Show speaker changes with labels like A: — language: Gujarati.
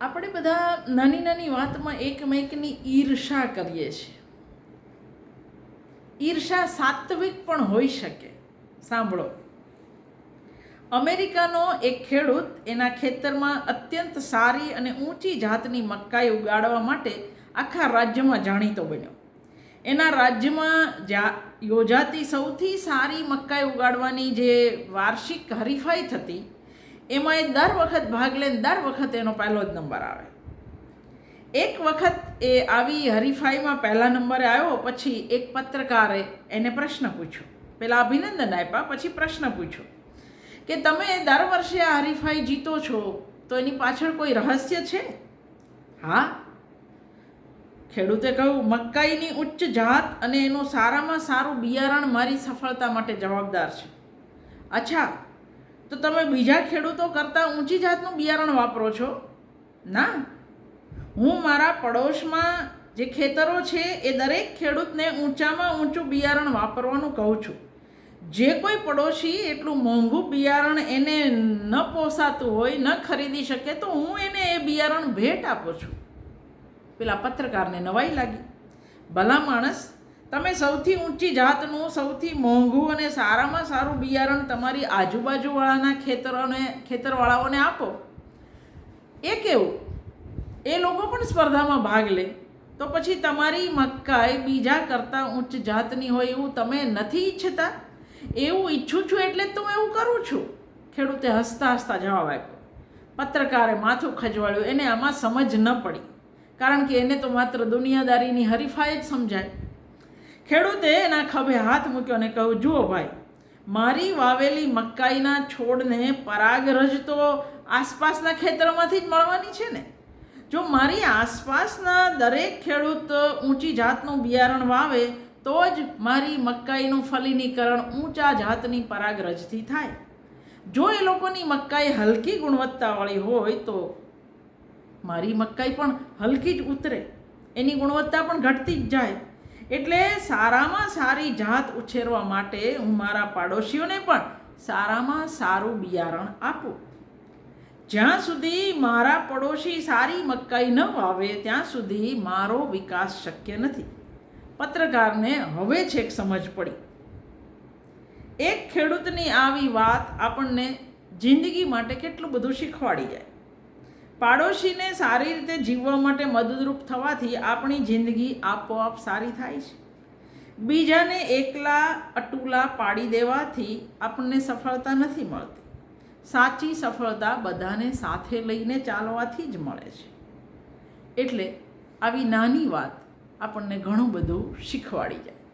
A: આપણે બધા નાની નાની વાતમાં એકમેકની ઈર્ષા કરીએ છીએ. ઈર્ષા સાત્વિક પણ હોઈ શકે. સાંભળો. અમેરિકાનો એક ખેડૂત એના ખેતરમાં અત્યંત સારી અને ઊંચી જાતની મકાઈ ઉગાડવા માટે આખા રાજ્યમાં જાણીતો બન્યો. એના રાજ્યમાં જા, યોજાતી સૌથી સારી મકાઈ ઉગાડવાની જે વાર્ષિક હરીફાઈ થતી એમાં એ દર વખત ભાગ લે દર વખત એનો પહેલો જ નંબર આવે. એક વખત એ આવી હરીફાઈમાં પહેલા નંબરે આવ્યો, પછી એક પત્રકારે એને પ્રશ્ન પૂછ્યો. પહેલાં અભિનંદન આપ્યા, પછી પ્રશ્ન પૂછ્યો કે તમે દર વર્ષે આ હરીફાઈ જીતો છો, તો એની પાછળ કોઈ રહસ્ય છે? હા. ખેડૂતે કહ્યું, મકાઈની ઉચ્ચ જાત અને એનું સારામાં સારું બિયારણ મારી સફળતા માટે જવાબદાર છે. અચ્છા તો તમે બીજા ખેડૂતો કરતાં ઊંચી જાતનું બિયારણ વાપરો છો? ના. હું મારા પડોશમાં જે ખેતરો છે એ દરેક ખેડૂતને ઊંચામાં ઊંચું બિયારણ વાપરવાનું કહું છું. જે કોઈ પડોશી એટલું મોંઘું બિયારણ એને ન પોસાતું હોય, ન ખરીદી શકે તો હું એને એ બિયારણ ભેટ આપું છું. પેલા પત્રકારને નવાઈ લાગી. ભલા માણસ તમે સૌથી ઊંચી જાતનું, સૌથી મોંઘું અને સારામાં સારું બિયારણ તમારી આજુબાજુવાળાના ખેતરોને, ખેતરવાળાઓને આપો. એ કેવું? એ લોકો પણ સ્પર્ધામાં ભાગ લે. તો પછી તમારી મકાઈ બીજા કરતાં ઉચ્ચ જાતની હોય એવું તમે નથી ઈચ્છતા? એવું ઈચ્છું છું એટલે તો હું એવું કરું છું. ખેડૂતે હસતા હસતા જવાબ આપ્યો. પત્રકારે માથું ખજવાળ્યું. એને આમાં સમજ ન પડી. કારણ કે એને તો માત્ર દુનિયાદારીની હરીફાઈ જ સમજાય. ખેડૂતે એના ખભે હાથ મૂક્યો અને કહ્યું, જુઓ ભાઈ, મારી વાવેલી મકાઈના છોડને પરાગરજ તો આસપાસના ખેતરોમાંથી જ મળવાની છે ને. જો મારી આસપાસના દરેક ખેડૂત ઊંચી જાતનું બિયારણ વાવે, તો જ મારી મકાઈનું ફલિનીકરણ ઊંચા જાતની પરાગરજથી થાય. જો એ લોકોની મકાઈ હલકી ગુણવત્તાવાળી હોય, તો મારી મકાઈ પણ હલકી જ ઉતરે. એની ગુણવત્તા પણ ઘટતી જ જાય. એટલે સારામાં સારી જાત ઉછેરવા માટે હું મારા પાડોશીઓને પણ સારામાં સારું બિયારણ આપું. જ્યાં સુધી મારા પડોશી સારી મકાઈ ન વાવે, ત્યાં સુધી મારો વિકાસ શક્ય નથી. પત્રકારને હવે છેક સમજ પડી. એક ખેડૂતની આવી વાત આપણને જિંદગી માટે કેટલું બધું શીખવાડી જાય. પાડોશીને સારી રીતે જીવવા માટે મદદરૂપ થવાથી આપણી જિંદગી આપોઆપ સારી થાય છે. બીજાને એકલા અટુલા પાડી દેવાથી આપણને સફળતા નથી મળતી. સાચી સફળતા બધાને સાથે લઈને ચાલવાથી જ મળે છે. એટલે આવી નાની વાત આપણને ઘણું બધું શીખવાડી જાય.